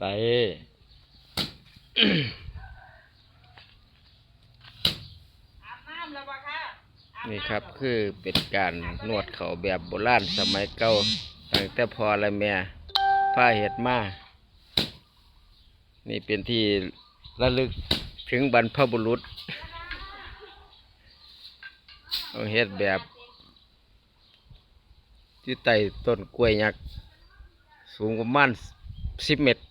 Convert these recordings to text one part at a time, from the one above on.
ได้อาบน้ำแล้วบ่ค่ะอาำนี่ครับแล้วคือเป็นการนวดเขาแบบโบราณสมัยเก่าตั้งแต่พอและแม่ผ้าเห็ดมา นี่เป็นที่ระลึกถึงบรรพบุรุษเอาเฮ็ดแบบที่ใต้ต้นกล้วยยักษ์สูงประมาณ สิบเมตร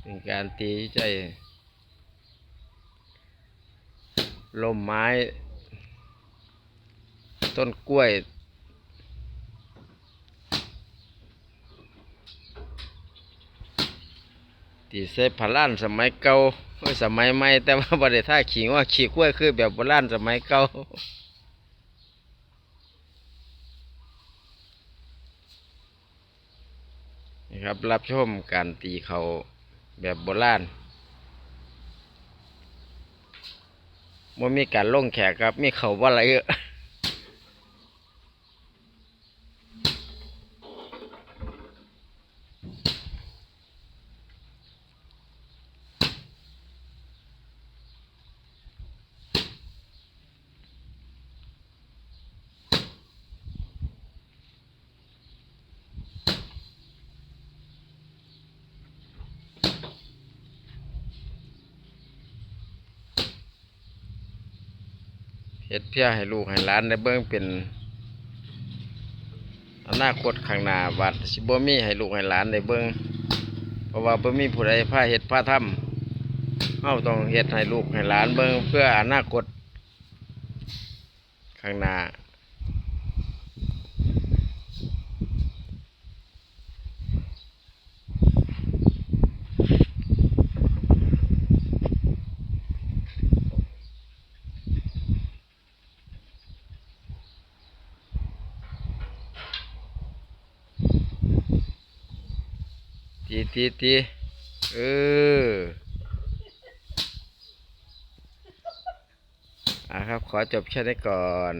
เป็นการตีใจลมไม้ ต้นกล้วย ตีเซฟผาล้านสมัยเก่าสมัยใหม่แต่ว่าบริท่าขี่ว่าขี่กล้วยคือแบบโบราณสมัยเก่านี่ครับรับชมการตีเขาแบบโบราณว่ามีการลงแขกครับ มีเขาว่าอะไรเยอะ เฮ็ดเพียให้ลูกให้หลานได้เบิ่งเป็นอนาคตข้างหน้าวัดสิบ่มีให้ลูกให้หลานได้เบิ่งเพราะว่าบ่มีผู้ใดพาเฮ็ดพาทำเฮาต้องเฮ็ดให้ลูกให้หลานเบิ่งเพื่ออนาคตข้างหน้า ตีตีตีเอออะครับ ขอจบแค่นี้ก่อน